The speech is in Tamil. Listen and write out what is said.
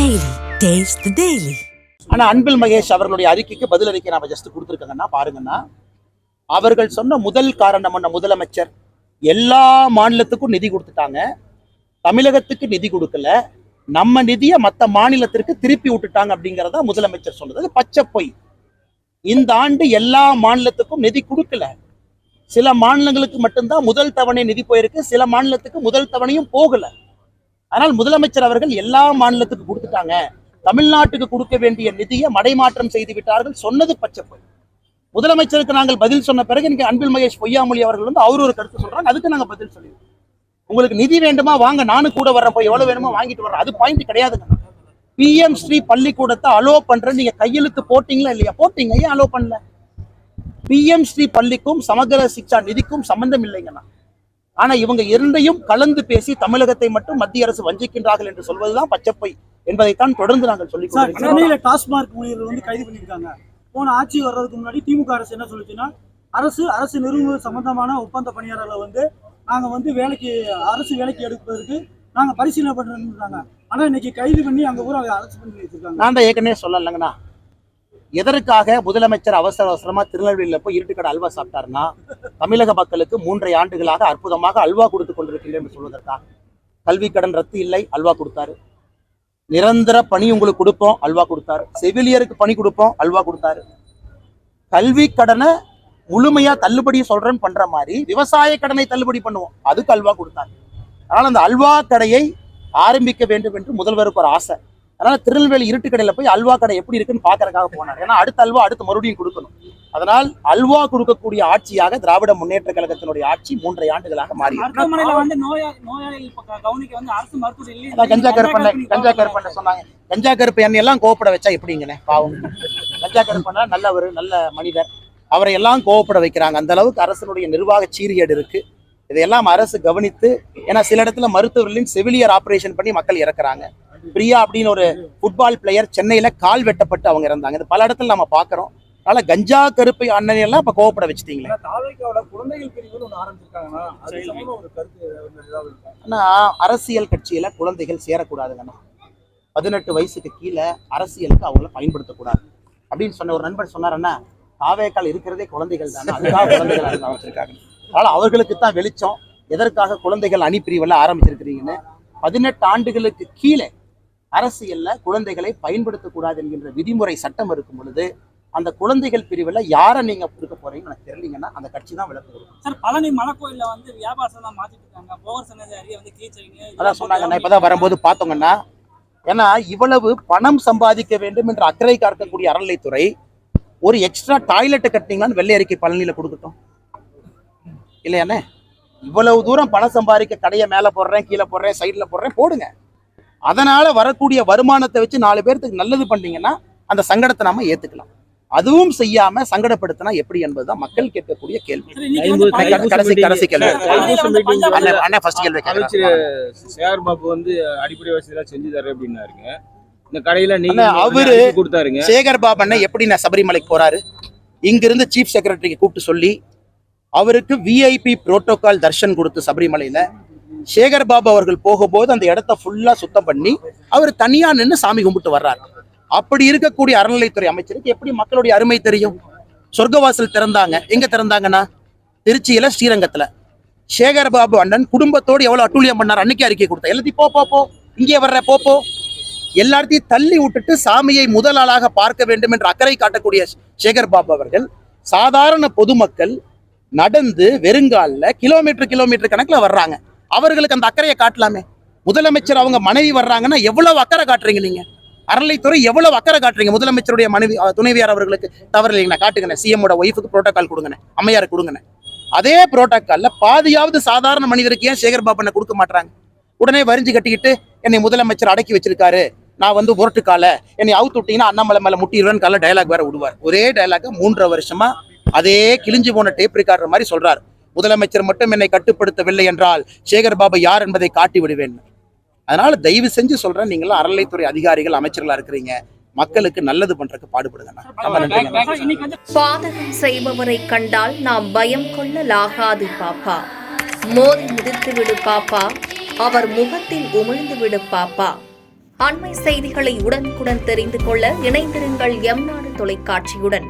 Daily taste the Daily. ஆனா அன்பில் மகேஷ் அவர்களுடைய அறிக்கைக்கு பதில் அறிக்கை நாம ஜஸ்ட் கொடுத்துருக்காங்கன்னா பாருங்கன்னா அவர்கள் சொன்ன முதல் காரணம் என்ன? முதலமைச்சர். எல்லா மாநிலத்துக்கும் நிதி கொடுத்துட்டாங்க. தமிழகத்துக்கு நிதி கொடுக்கல. நம்ம நிதியை மற்ற மாநிலத்திற்கு திருப்பி விட்டுட்டாங்க அப்படிங்கிறத முதலமைச்சர் சொன்னது அது பச்சை பொய். இந்த ஆண்டு எல்லா மாநிலத்துக்கும் நிதி கொடுக்கல. சில மாநிலங்களுக்கு மட்டும்தான் முதல் தவணை நிதி போயிருக்கு. சில மாநிலத்துக்கு முதல் தவணையும் போகல. ஆனால் முதலமைச்சர் அவர்கள் எல்லா மாநிலத்துக்கு கொடுத்துட்டாங்க. தமிழ்நாட்டுக்கு கொடுக்க வேண்டிய நிதியை மடைமாற்றம் செய்து விட்டார்கள். சொன்னது பச்சை பொய். முதலமைச்சருக்கு நாங்கள் பதில் சொன்ன பிறகு இன்னைக்கு அன்பில் மகேஷ் பொய்யாமொழி அவர்கள் வந்து அவர் ஒரு கருத்து சொல்றாங்க. அதுக்கு நாங்க பதில் சொல்லிடுவோம் உங்களுக்கு நிதி வேண்டுமா? வாங்க நானும் கூட வர்றேன் போய் எவ்வளவு வேணுமோ வாங்கிட்டு வர்றேன். அது பாயிண்ட் கிடையாதுங்க பிஎம் ஸ்ரீ பள்ளிக்கூடத்தை அலோ பண்றேன் நீங்க கையெழுத்து போட்டீங்களா இல்லையா? போட்டீங்க. ஏன் அலோ பண்ணல? பிஎம் ஸ்ரீ பள்ளிக்கும் சமகர சிக்ஷா நிதிக்கும் சம்பந்தம் இல்லைங்கண்ணா. ஆனா இவங்க இரண்டையும் கலந்து பேசி தமிழகத்தை மட்டும் மத்திய அரசு வஞ்சிக்கின்றார்கள் என்று சொல்வதுதான் பச்சைப்பை என்பதைத்தான் தொடர்ந்து நாங்கள் கொண்டிருக்கிறோம். சென்னையில டாஸ்மாக் ஊழியர்கள் வந்து கைது பண்ணியிருக்காங்க. போன ஆட்சி வர்றதுக்கு முன்னாடி திமுக அரசு என்ன சொல்லுச்சுன்னா அரசு அரசு நிறுவனம் சம்பந்தமான ஒப்பந்த பணியாளர்களை வந்து நாங்க வந்து வேலைக்கு அரசு வேலைக்கு எடுப்பதற்கு நாங்க பரிசீலனை பண்றோம்ன்றாங்க ஆனா இன்னைக்கு கைது பண்ணி அங்க ஊரை அரசு பண்ணி வச்சிருக்காங்க. நான் தான் ஏற்கனவே சொல்லலைங்கண்ணா. எதற்காக முதலமைச்சர் அவசர அவசரமா திருநெல்வேலியில போய் இருட்டுக்கடை அல்வா சாப்பிட்டாருன்னா தமிழக மக்களுக்கு மூன்றை ஆண்டுகளாக அற்புதமாக அல்வா கொடுத்து கொண்டிருக்கிறேன் என்று சொல்வதற்காக. கல்வி கடன் ரத்து இல்லை அல்வா கொடுத்தாரு. நிரந்தர பணி உங்களுக்கு கொடுப்போம் அல்வா கொடுத்தாரு. செவிலியருக்கு பணி கொடுப்போம் அல்வா கொடுத்தாரு. கல்வி கடனை முழுமையா தள்ளுபடி சொல்றேன்னு பண்ற மாதிரி விவசாய கடனை தள்ளுபடி பண்ணுவோம். அதுக்கு அல்வா கொடுத்தாரு. அதனால அந்த அல்வா கடையை ஆரம்பிக்க வேண்டும் என்று முதல்வருக்கு ஒரு ஆசை. அதனால திருநெல்வேலி இருட்டு கடையில போய் அல்வா கடை எப்படி இருக்குன்னு பாக்குறதுக்காக போனார். ஏன்னா அடுத்த அல்வா அடுத்து மறுபடியும் கொடுக்கணும். அதனால் அல்வா கொடுக்கக்கூடிய ஆட்சியாக திராவிட முன்னேற்ற கழகத்தினுடைய ஆட்சி மூன்றரை ஆண்டுகளாக மாறி கஞ்சா கருப்பண்ண கஞ்சா கருப்பண்ண சொன்னாங்க. கஞ்சா கருப்பு எண்ணெய் எல்லாம் கோவப்பட வச்சா எப்படிங்கண்ணே? பாவம். கஞ்சா கருப்பண்ணா நல்லவர் நல்ல மனிதர். அவரை எல்லாம் கோவப்பட வைக்கிறாங்க. அந்த அளவுக்கு அரசனுடைய நிர்வாக சீரியடு இருக்கு. இதையெல்லாம் அரசு கவனித்து ஏன்னா சில இடத்துல மருத்துவர்களின் செவிலியர் ஆபரேஷன் பண்ணி மக்கள் இறக்குறாங்க. பிரியா அப்படின்னு ஒரு ஃபுட்பால் பிளேயர் சென்னையில கால் வெட்டப்பட்டு அவங்க இறந்தாங்க. இது பல இடத்துல நம்ம பாக்குறோம் அதனால கஞ்சா கருப்பை அண்ணன் எல்லாம் இப்ப கோவப்பட வச்சுட்டீங்களே? ஆனா அரசியல் கட்சியில குழந்தைகள் சேரக்கூடாதுங்கண்ணா பதினெட்டு வயசுக்கு கீழே அரசியலுக்கு அவங்கள பயன்படுத்தக்கூடாது. அப்படின்னு சொன்ன ஒரு நண்பர் சொன்னாருன்னா தாவேக்கால் இருக்கிறதே குழந்தைகள் தானே? அதுக்காக குழந்தைகள் வச்சிருக்காங்க. அதனால அவர்களுக்கு தான் வெளிச்சம். எதற்காக குழந்தைகள் அணி பிரிவெல்லாம் ஆரம்பிச்சிருக்கிறீங்கன்னு. பதினெட்டு ஆண்டுகளுக்கு கீழே அரசியல்ல குழந்தைகளை பயன்படுத்தக்கூடாது என்கின்ற விதிமுறை சட்டம் இருக்கும் பொழுது அந்த குழந்தைகள் பிரிவில் யாரை நீங்க கொடுக்க போறீங்கன்னு எனக்கு தெரியலீங்கன்னா அந்த கட்சி தான் விளக்கு கொடுக்கும். சார் பழனி மலைக்கோயில்ல வந்து வியாபாரம் மாத்திட்டு இருக்காங்க. போகர் வந்து அதான் சொன்னாங்க. நான் இப்பதான் வரும்போது பார்த்தோங்கன்னா ஏன்னா இவ்வளவு பணம் சம்பாதிக்க வேண்டும் என்ற அக்கறை காக்கக்கூடிய அறநிலைத்துறை ஒரு எக்ஸ்ட்ரா டாய்லெட்டை கட்டினீங்களான்னு வெள்ளை அறிக்கை பழனியில கொடுக்கட்டும். இல்லையாண்ணே? இவ்வளவு தூரம் பணம் சம்பாதிக்க கடையை மேல போடுறேன் கீழே போடுறேன் சைடுல போடுறேன் போடுங்க. அதனால வரக்கூடிய வருமானத்தை வச்சு நாலு பேர்த்துக்கு நல்லது பண்ணீங்கன்னா அந்த சங்கடத்தை நாம ஏத்துக்கலாம். அதுவும் செய்யாம சங்கடப்படுத்தினா எப்படி என்பதுதான் மக்கள் கேட்கக்கூடிய கேள்வி. கடைசி கடைசி கேள்வி. அண்ணன் ஃபர்ஸ்ட் கேள்வி சேகர் பாபு வந்து அடிப்படை வசதி செஞ்சு தரேன் அப்படின்னாருங்க. இந்த கடையில நீங்க அண்ணா, அவரு- கொடுத்தாருங்க. சேகர் பாபு அண்ணன் எப்படி நான் சபரிமலைக்கு போறாரு? இங்கிருந்து சீஃப் செக்ரட்டரிக்கு கூப்பிட்டு சொல்லி அவருக்கு விஐபி புரோட்டோகால் தர்ஷன் கொடுத்து சபரிமலையில சேகர் பாபு அவர்கள் போகும்போது அந்த இடத்த ஃபுல்லா சுத்தம் பண்ணி அவர் தனியா நின்று சாமி கும்பிட்டு வர்றாரு. அப்படி இருக்கக்கூடிய அறநிலைத்துறை அமைச்சருக்கு எப்படி மக்களுடைய அருமை தெரியும்? சொர்க்கவாசல் திறந்தாங்க. எங்க திறந்தாங்கன்னா? திருச்சியில ஸ்ரீரங்கத்துல. சேகர் பாபு அண்ணன் குடும்பத்தோடு எவ்வளவு அட்டூழியம் பண்ணார்? அன்னைக்கு அறிக்கை கொடுத்தா. எல்லாத்தையும் போ போ போ. இங்கே வர்ற போ போ. எல்லாத்தையும் தள்ளி விட்டுட்டு சாமியை முதல் ஆளாக பார்க்க வேண்டும் என்ற அக்கறை காட்டக்கூடிய சேகர் பாபு அவர்கள் சாதாரண பொதுமக்கள் நடந்து வெறுங்கால கிலோமீட்டர் கிலோமீட்டர் கணக்குல வர்றாங்க. அவர்களுக்கு அந்த அக்கறையை காட்டலாமே. முதலமைச்சர் அவங்க மனைவி வர்றாங்கன்னா எவ்வளவு அக்கறை காட்டுறீங்க நீங்க? அறநிலைத்துறை எவ்வளவு அக்கறை காட்டுறீங்க முதலமைச்சருடைய மனைவி துணைவியார் அவர்களுக்கு? தவறு இல்லைங்கண்ணா காட்டுங்கண்ணே சிஎம்மோட ஒய்ஃபுக்கு புரோட்டோக்கால் கொடுங்கண்ணே. அம்மையார் கொடுங்கண்ணே. அதே புரோட்டோகால்ல பாதியாவது சாதாரண மனிதருக்கு ஏன் சேகர் பாபனை கொடுக்க மாட்டாங்க உடனே வரிஞ்சு கட்டிக்கிட்டு என்னை முதலமைச்சர் அடக்கி வச்சிருக்காரு. நான் வந்து முரட்டுக்கால என்னை அவுத்து விட்டீங்கன்னா அண்ணாமலை மேல முட்டிடுவேன் கால டயலாக் வேற விடுவார். ஒரே டயலாக மூன்றரை வருஷமா அதே கிழிஞ்சு போன டேப் ரிகார்டர் மாதிரி சொல்றாரு. முதலமைச்சர் மட்டும் என்னை கட்டுப்படுத்தவில்லை என்றால் சேகர் பாபு யார் என்பதை காட்டி விடுவேன் அதனால தயவு செஞ்சு சொல்றேன் நீங்களாம் அறநிலைத்துறை அதிகாரிகள் அமைச்சர்களா இருக்கிறீங்க. மக்களுக்கு நல்லது பண்றதுக்கு பாடுபடுங்க பாதகம் செய்பவரை கண்டால் நாம் பயம் கொள்ளலாகாது பாப்பா. மோதி மிதித்து விடு பாப்பா. அவர் முகத்தில் உமிழ்ந்து விடு பாப்பா. அண்மை செய்திகளை உடனுக்குடன் தெரிந்து கொள்ள இணைந்திருங்கள் எம் நாடு தொலைக்காட்சியுடன்.